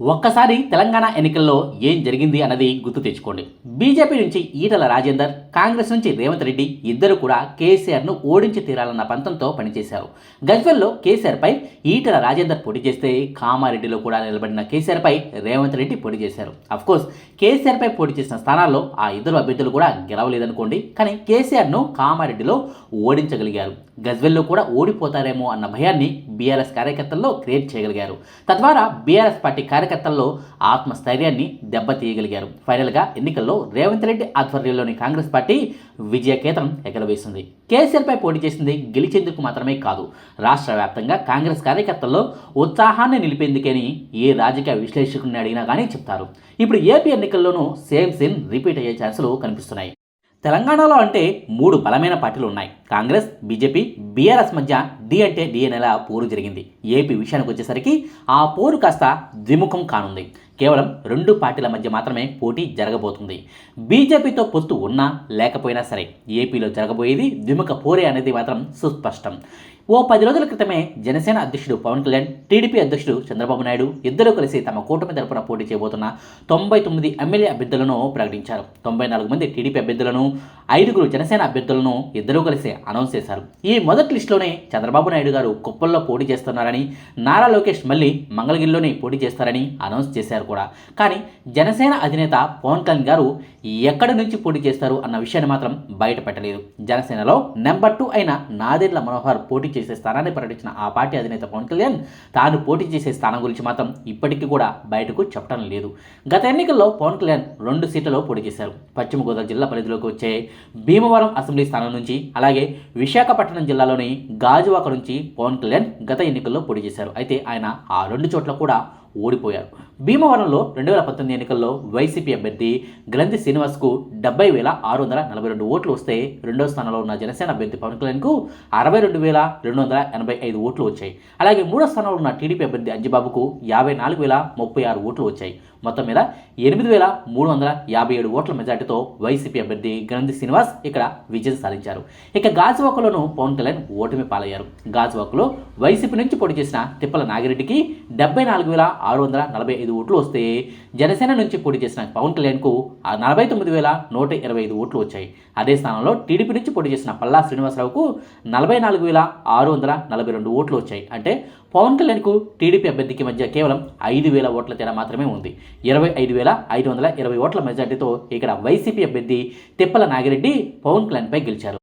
ఒక్కసారి తెలంగాణ ఎన్నికల్లో ఏం జరిగింది అన్నది గుర్తు తెచ్చుకోండి. బీజేపీ నుంచి ఈటల రాజేందర్ కాంగ్రెస్ నుంచి రేవంత్ రెడ్డి ఇద్దరు కూడా కేసీఆర్ను ఓడించి తీరాలన్న పంతంతో పనిచేశారు. గజ్వెల్లో కేసీఆర్పై ఈటల రాజేందర్ పోటీ చేస్తే కామారెడ్డిలో కూడా నిలబడిన కేసీఆర్పై రేవంత్ రెడ్డి పోటీ చేశారు. అఫ్కోర్స్ కేసీఆర్పై పోటీ చేసిన స్థానాల్లో ఆ ఇద్దరు అభ్యర్థులు కూడా గెలవలేదనుకోండి కానీ కేసీఆర్ను కామారెడ్డిలో ఓడించగలిగారు. గజ్వెల్లో కూడా ఓడిపోతారేమో అన్న భయాన్ని బీఆర్ఎస్ కార్యకర్తల్లో క్రియేట్ చేయగలిగారు. తద్వారా బీఆర్ఎస్ పార్టీ కార్యకర్తల్లో ఆత్మస్థైర్యాన్ని దెబ్బతీయగలిగారు. ఫైనల్గా ఎన్నికల్లో రేవంత్ రెడ్డి ఆధ్వర్యంలోని కాంగ్రెస్ పార్టీ విజయకేతనం ఎగరవేసింది. కేసీఆర్పై పోటీ చేసింది గెలిచేందుకు మాత్రమే కాదు రాష్ట్ర వ్యాప్తంగా కాంగ్రెస్ కార్యకర్తల్లో ఉత్సాహాన్ని నిలిపేందుకని ఏ రాజకీయ విశ్లేషకుడిని అడిగినా కానీ చెప్తారు. ఇప్పుడు ఏపీ ఎన్నికల్లోనూ సేమ్ సీన్ రిపీట్ అయ్యే ఛాన్సులు కనిపిస్తున్నాయి. తెలంగాణలో అంటే మూడు బలమైన పార్టీలు ఉన్నాయి. కాంగ్రెస్ బీజేపీ బీఆర్ఎస్ మధ్య డి అంటే డిఎన్ఎల పోరు జరిగింది. ఏపీ విషయానికి వచ్చేసరికి ఆ పోరు కాస్త ద్విముఖం కానుంది. కేవలం రెండు పార్టీల మధ్య మాత్రమే పోటీ జరగబోతుంది. బీజేపీతో పొత్తు ఉన్నా లేకపోయినా సరే ఏపీలో జరగబోయేది ద్విముఖ పోరే అనేది మాత్రం సుస్పష్టం. ఓ పది రోజుల క్రితమే జనసేన అధ్యక్షుడు పవన్ కళ్యాణ్ టీడీపీ అధ్యక్షుడు చంద్రబాబు నాయుడు ఇద్దరూ కలిసి తమ కూటమి తరపున పోటీ చేయబోతున్న తొంభై తొమ్మిది ఎమ్మెల్యే అభ్యర్థులను ప్రకటించారు. తొంభై నాలుగు మంది టీడీపీ అభ్యర్థులను ఐదుగురు జనసేన అభ్యర్థులను ఇద్దరూ కలిసి అనౌన్స్ చేశారు. ఈ మొదటి లిస్టులోనే చంద్రబాబు నాయుడు గారు కుప్పల్లో పోటీ చేస్తున్నారని నారా లోకేష్ మళ్ళీ మంగళగిరిలోనే పోటీ చేస్తారని అనౌన్స్ చేశారు. కూడా. కానీ జనసేన అధినేత పవన్ కళ్యాణ్ గారు ఎక్కడి నుంచి పోటీ చేస్తారు అన్న విషయాన్ని మాత్రం బయట పెట్టలేదు. జనసేనలో నెంబర్ టూ అయిన నాదెండ్ల మనోహర్ పోటీ చేసే స్థానాన్ని ప్రకటించిన ఆ పార్టీ అధినేత పవన్ కళ్యాణ్ తాను పోటీ చేసే స్థానం గురించి మాత్రం ఇప్పటికీ కూడా బయటకు చెప్పడం లేదు. గత ఎన్నికల్లో పవన్ కళ్యాణ్ రెండు సీట్లలో పోటీ చేశారు. పశ్చిమ గోదావరి జిల్లా పరిధిలోకి వచ్చే భీమవరం అసెంబ్లీ స్థానం నుంచి అలాగే విశాఖపట్నం జిల్లాలోని గాజువాక నుంచి పవన్ కళ్యాణ్ గత ఎన్నికల్లో పోటీ చేశారు. అయితే ఆయన ఆ రెండు చోట్ల కూడా ఓడిపోయారు. భీమవరంలో రెండు వేల పంతొమ్మిది ఎన్నికల్లో వైసీపీ అభ్యర్థి గ్రంథి శ్రీనివాస్కు డెబ్బై వేల ఆరు వందల నలభై రెండు ఓట్లు వస్తే రెండో స్థానంలో ఉన్న జనసేన అభ్యర్థి పవన్ కళ్యాణ్కు అరవై రెండు వేల రెండు వందల ఎనభై ఐదు ఓట్లు వచ్చాయి. అలాగే మూడో స్థానంలో ఉన్న టీడీపీ అభ్యర్థి అంజిబాబుకు యాభై నాలుగు వేల ముప్పై ఆరు ఓట్లు వచ్చాయి. మొత్తం మీద ఎనిమిది వేల మూడు వందల యాభై ఏడు ఓట్ల మెజార్టీతో వైసీపీ అభ్యర్థి గ్రంథి శ్రీనివాస్ ఇక్కడ విజయం సాధించారు. ఇక గాజువాకలోనూ పవన్ కళ్యాణ్ ఓటమి పాలయ్యారు. గాజువాకలో వైసీపీ నుంచి పోటీ చేసిన తిప్పల నాగిరెడ్డికి డెబ్బై నాలుగు వేల ఆరు వందల నలభై ఐదు ఓట్లు వస్తే జనసేన నుంచి పోటీ చేసిన పవన్ కళ్యాణ్కు నలభై తొమ్మిది వేల నూట ఇరవై ఐదు ఓట్లు వచ్చాయి. అదే స్థానంలో టీడీపీ నుంచి పోటీ చేసిన పల్లా శ్రీనివాసరావుకు నలభై నాలుగు వేల ఆరు వందల నలభై రెండు ఓట్లు వచ్చాయి. అంటే పవన్ కళ్యాణ్కు టీడీపీ అభ్యర్థికి మధ్య కేవలం ఐదు వేల ఓట్ల తేడా మాత్రమే ఉంది. ఇరవై ఐదు వేల ఐదు వందల ఇరవై ఓట్ల మెజార్టీతో ఇక్కడ వైసీపీ అభ్యర్థి తిప్పల నాగిరెడ్డి పవన్ కళ్యాణ్పై గెలిచారు.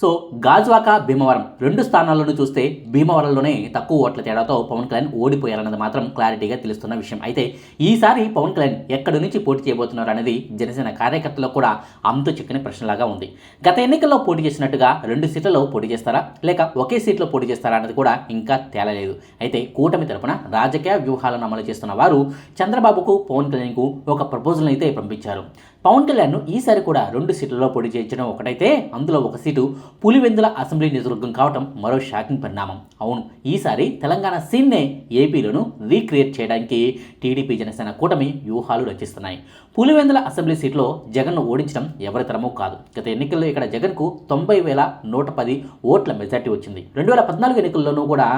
సో గాజువాక భీమవరం రెండు స్థానాలను చూస్తే భీమవరంలోనే తక్కువ ఓట్ల తేడాతో పవన్ కళ్యాణ్ ఓడిపోయారన్నది మాత్రం క్లారిటీగా తెలుస్తున్న విషయం. అయితే ఈసారి పవన్ కళ్యాణ్ ఎక్కడి నుంచి పోటీ చేయబోతున్నారు అనేది జనసేన కార్యకర్తలకు కూడా అంతు చిక్కని ప్రశ్నలాగా ఉంది. గత ఎన్నికల్లో పోటీ చేసినట్టుగా రెండు సీట్లలో పోటీ చేస్తారా? లేక ఒకే సీట్లో పోటీ చేస్తారా అన్నది కూడా ఇంకా తేలలేదు. అయితే కూటమి తరపున రాజకీయ వ్యూహాలను అమలు చేస్తున్న వారు చంద్రబాబుకు పవన్ కళ్యాణ్కు ఒక ప్రపోజల్ అయితే పంపించారు. పవన్ కళ్యాణ్ను ఈసారి కూడా రెండు సీట్లలో పోటీ చేయించడం ఒకటైతే అందులో ఒక సీటు పులివెందుల అసెంబ్లీ నియోజకవర్గం కావటం మరో షాకింగ్ పరిణామం. అవును ఈసారి తెలంగాణ సీన్నే ఏపీలోను రీక్రియేట్ చేయడానికి టీడీపీ జనసేన కూటమి వ్యూహాలు రచిస్తున్నాయి. పులివెందుల అసెంబ్లీ సీట్లో జగన్ను ఓడించడం ఎవరితరమూ కాదు. గత ఎన్నికల్లో ఇక్కడ జగన్కు తొంభై వేల నూట పది ఓట్ల మెజార్టీ వచ్చింది. రెండు వేల పద్నాలుగు ఎన్నికల్లోనూ కూడా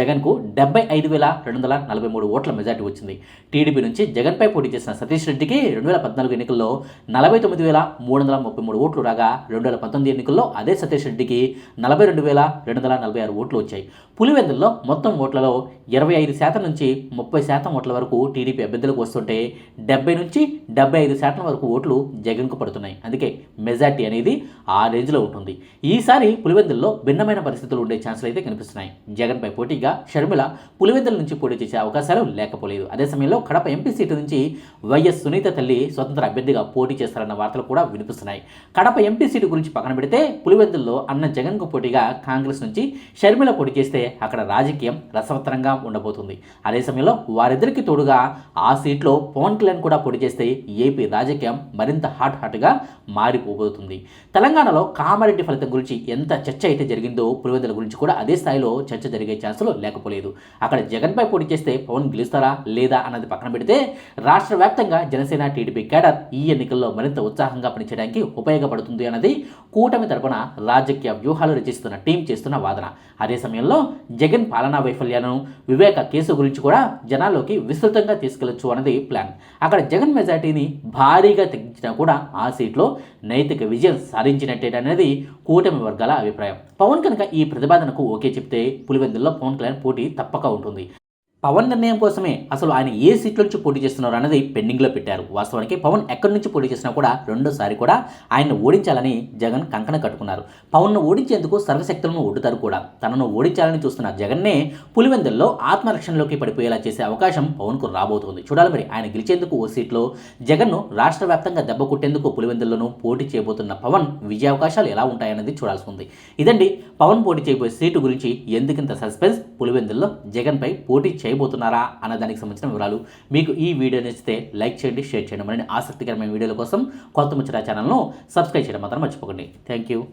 జగన్కు డెబ్బై ఐదు వేల రెండు వందల నలభై మూడు ఓట్ల మెజార్టీ వచ్చింది. టీడీపీ నుంచి జగన్పై పోటీ చేసిన సతీష్ రెడ్డికి రెండు వేల పద్నాలుగు ఎన్నికల్లో నలభై తొమ్మిది వేల మూడు వందల ముప్పై మూడు ఓట్లు రాగా రెండు వేల పంతొమ్మిది ఎన్నికల్లో అదే సతీష్ రెడ్డికి నలభై రెండు వేల రెండు వందల నలభై ఆరు ఓట్లు వచ్చాయి. పులివెందుల్లో మొత్తం ఓట్లలో ఇరవై ఐదు శాతం నుంచి ముప్పై శాతం ఓట్ల వరకు టీడీపీ అభ్యర్థులకు వస్తుంటే డెబ్బై నుంచి డెబ్బై ఐదు శాతం వరకు ఓట్లు జగన్కు పడుతున్నాయి. అందుకే మెజార్టీ అనేది ఆ రేంజ్లో ఉంటుంది. ఈసారి పులివెందుల్లో భిన్నమైన పరిస్థితులు ఉండే ఛాన్సులు అయితే కనిపిస్తున్నాయి. జగన్పై పోటీగా షర్మిల పులివెందుల నుంచి పోటీ చేసే అవకాశాలు లేకపోలేదు. అదే సమయంలో కడప ఎంపీ సీటు నుంచి వైఎస్ సునీత తల్లి స్వతంత్ర అభ్యర్థిగా పోటీ పోటీ చేస్తారన్న వార్తలు కూడా వినిపిస్తున్నాయి. కడప ఎంపీ సీటు గురించి పక్కన పెడితే పులివెందుల్లో అన్న జగన్కు పోటీగా కాంగ్రెస్ నుంచి షర్మిల పోటీ చేస్తే అక్కడ రాజకీయం రసవత్తరంగా ఉండబోతుంది. అదే సమయంలో వారిద్దరికి తోడుగా ఆ సీట్లో పవన్ కళ్యాణ్ కూడా పోటీ చేస్తే ఏపీ రాజకీయం మరింత హాట్ హాట్గా మారిపోబోతుంది. తెలంగాణలో కామారెడ్డి ఫలితం గురించి ఎంత చర్చ అయితే జరిగిందో పులివెందుల గురించి కూడా అదే స్థాయిలో చర్చ జరిగే ఛాన్సులు లేకపోలేదు. అక్కడ జగన్పై పోటీ చేస్తే పవన్ గెలుస్తారా లేదా అన్నది పక్కన పెడితే రాష్ట్ర వ్యాప్తంగా జనసేన టీడీపీ కేడర్ ఈ ఎన్నిక ఎన్నికల్లో మరింత ఉత్సాహంగా పనిచేయడానికి ఉపయోగపడుతుంది అన్నది కూటమి తరపున రాజకీయ వ్యూహాలు రచిస్తున్న టీం చేస్తున్న వాదన. అదే సమయంలో జగన్ పాలనా వైఫల్యాలను వివేక కేసు గురించి కూడా జనాల్లోకి విస్తృతంగా తీసుకెళ్ళొచ్చు అన్నది ప్లాన్. అక్కడ జగన్ మెజార్టీని భారీగా తగ్గించినా కూడా ఆ సీట్లో నైతిక విజయం సాధించినట్టేననేది కూటమి వర్గాల అభిప్రాయం. పవన్ కనుక ఈ ప్రతిపాదనకు ఓకే చెప్తే పులివెందుల్లో పవన్ కళ్యాణ్ పోటీ తప్పక ఉంటుంది. పవన్ నిర్ణయం కోసమే అసలు ఆయన ఏ సీట్ల నుంచి పోటీ చేస్తున్నారు అన్నది పెండింగ్లో పెట్టారు. వాస్తవానికి పవన్ ఎక్కడి నుంచి పోటీ చేసినా కూడా రెండోసారి కూడా ఆయన్ను ఓడించాలని జగన్ కంకణ కట్టుకున్నారు. పవన్ను ఓడించేందుకు సర్వశక్తులను ఒడ్డుతారు కూడా. తనను ఓడించాలని చూస్తున్న జగన్నే పులివెందుల్లో ఆత్మరక్షణలోకి పడిపోయేలా చేసే అవకాశం పవన్కు రాబోతోంది. చూడాలి మరి ఆయన గెలిచేందుకు ఓ సీట్లో జగన్ను రాష్ట్ర వ్యాప్తంగా దెబ్బ కొట్టేందుకు పులివెందుల్లోనూ పోటీ చేయబోతున్న పవన్ విజయ అవకాశాలు ఎలా ఉంటాయన్నది చూడాల్సి ఉంది. ఇదండి పవన్ పోటీ చేయబోయే సీటు గురించి ఎందుకింత సస్పెన్స్? పులివెందుల్లో జగన్పై పోటీ చేయ చేయబోతున్నారా అన్న దానికి సంబంధించిన వివరాలు మీకు ఈ వీడియో నచ్చితే లైక్ చేయండి షేర్ చేయండి. మరిన్ని ఆసక్తికరమైన వీడియోల కోసం కొత్త ముచ్చట ఛానల్ను సబ్స్క్రైబ్ చేయడం మాత్రం మర్చిపోకండి. Thank you